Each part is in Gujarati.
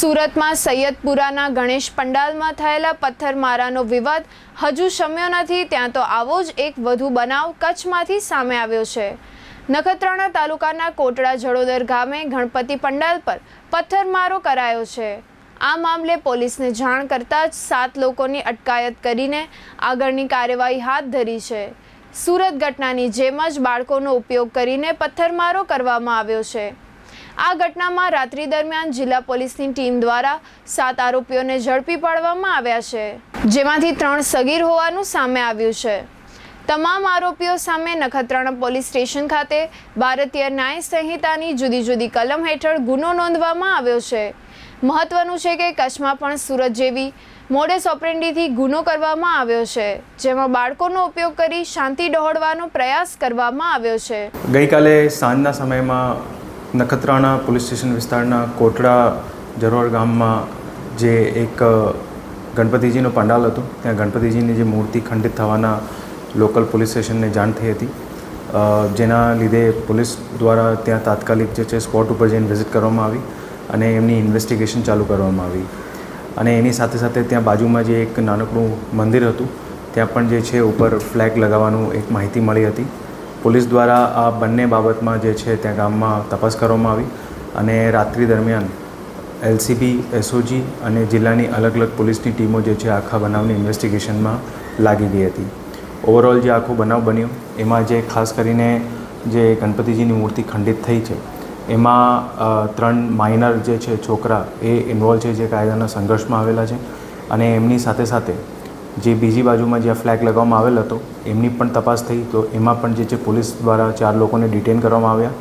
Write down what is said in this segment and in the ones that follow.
સુરતમાં સૈયદપુરાના ગણેશ પંડાલમાં થયેલા પથ્થરમારાનો વિવાદ હજુ શમ્યો નથી, ત્યાં તો આવો જ એક વધુ બનાવ કચ્છમાંથી સામે આવ્યો છે. નખત્રાણા તાલુકાના કોટડા જડોદર ગામે ગણપતિ પંડાલ પર પથ્થરમારો કરાયો છે. આ મામલે પોલીસને જાણ કરતાં જ સાત લોકોની અટકાયત કરીને આગળની કાર્યવાહી હાથ ધરી છે. સુરત ઘટનાની જેમ જ બાળકોનો ઉપયોગ કરીને પથ્થરમારો કરવામાં આવ્યો છે. આ ઘટનામાં રાત્રિ દરમિયાન જિલ્લા પોલીસની ટીમ દ્વારા સાત આરોપીઓને ઝડપી પાડવામાં આવ્યા છે, જેમાંથી ત્રણ સગીર હોવાનું સામે આવ્યું છે. તમામ આરોપીઓ સામે નખત્રાણા પોલીસ સ્ટેશન ખાતે ભારતીય ન્યાય સંહિતાની જુદી જુદી કલમ હેઠળ ગુનો નોંધવામાં આવ્યો છે. મહત્વનું છે કે કચ્છમાં પણ સુરત જેવી મોડેસ ઓપરેન્ડીથી ગુનો કરવામાં આવ્યો છે, જેમાં બાળકોનો ઉપયોગ કરી શાંતિ ડહોળવાનો પ્રયાસ કરવામાં આવ્યો છે. ગઈકાલે સાંજના સમયમાં નખત્રાણા પોલીસ સ્ટેશન વિસ્તારના કોટડા જરોળ ગામમાં જે એક ગણપતિજીનો પંડાલ હતો. ત્યાં ગણપતિજીની જે મૂર્તિ ખંડિત થવાના લોકલ પોલીસ સ્ટેશનને જાણ થઈ હતી. જેના લીધે પોલીસ દ્વારા ત્યાં તાત્કાલિક જે છે સ્પોટ ઉપર જઈને વિઝિટ કરવામાં આવી અને એમની ઇન્વેસ્ટિગેશન ચાલુ કરવામાં આવી. અને એની સાથે સાથે ત્યાં બાજુમાં જે એક નાનકડું મંદિર હતું, ત્યાં પણ જે છે ઉપર ફ્લેગ લગાવવાનું એક માહિતી મળી હતી. પોલીસ દ્વારા આ બંને બાબતમાં જે છે ત્યાં ગામમાં તપાસ કરવામાં આવી અને રાત્રિ દરમિયાન એલસીબી, એસઓજી અને જિલ્લાની અલગ અલગ પોલીસની ટીમો જે છે આખા બનાવની ઇન્વેસ્ટિગેશનમાં લાગી ગઈ હતી. ઓવરઓલ જે આખો બનાવ બન્યો, એમાં જે ખાસ કરીને જે ગણપતિજીની મૂર્તિ ખંડિત થઈ છે, એમાં ત્રણ માઇનર જે છે છોકરા એ ઇન્વોલ્વ છે જે કાયદાના સંઘર્ષમાં આવેલા છે અને એમની સાથે સાથે જે બીજી બાજુમાં જ્યાં ફ્લેગ લગાવવામાં આવેલ હતો, એમની પણ તપાસ થઈ તો એમાં પણ જે છે પોલીસ દ્વારા ચાર લોકોને ડિટેન કરવામાં આવ્યા.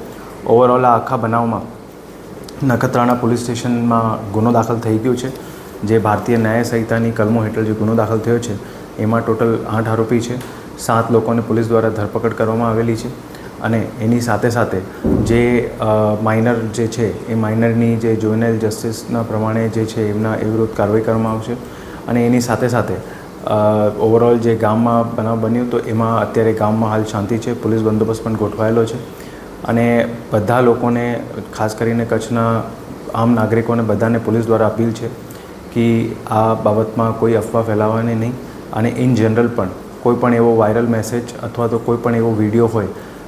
ઓવરઓલ આ આખા બનાવમાં નખત્રાણા પોલીસ સ્ટેશનમાં ગુનો દાખલ થઈ ગયો છે. જે ભારતીય ન્યાય સંહિતાની કલમો હેઠળ જે ગુનો દાખલ થયો છે, એમાં ટોટલ આઠ આરોપી છે. સાત લોકોને પોલીસ દ્વારા ધરપકડ કરવામાં આવેલી છે. અને એની સાથે સાથે જે માઇનર જે છે, એ માઇનરની જે જોઇનલ જસ્ટિસના પ્રમાણે જે છે એમના એ વિરુદ્ધ કાર્યવાહી કરવામાં આવશે. અને એની સાથે સાથે ઓવરઓલ જે ગામમાં બનાવ બન્યું તો એમાં અત્યારે ગામમાં હાલ શાંતિ છે, પોલીસ બંદોબસ્ત પણ ગોઠવાયેલો છે અને બધા લોકોને, ખાસ કરીને કચ્છના આમ નાગરિકોને બધાને પોલીસ દ્વારા અપીલ છે કે આ બાબતમાં કોઈ અફવા ફેલાવવાની નહીં અને ઇન જનરલ પણ કોઈ પણ એવો વાયરલ મેસેજ અથવા તો કોઈ પણ એવો વીડિયો હોય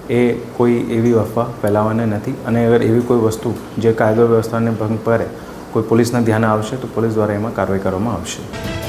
એ કોઈ એવી અફવા ફેલાવવાની નથી અને અગર એવી કોઈ વસ્તુ જે કાયદો વ્યવસ્થાને ભંગ કરે, કોઈ પોલીસના ધ્યાને આવશે તો પોલીસ દ્વારા એમાં કાર્યવાહી કરવામાં આવશે.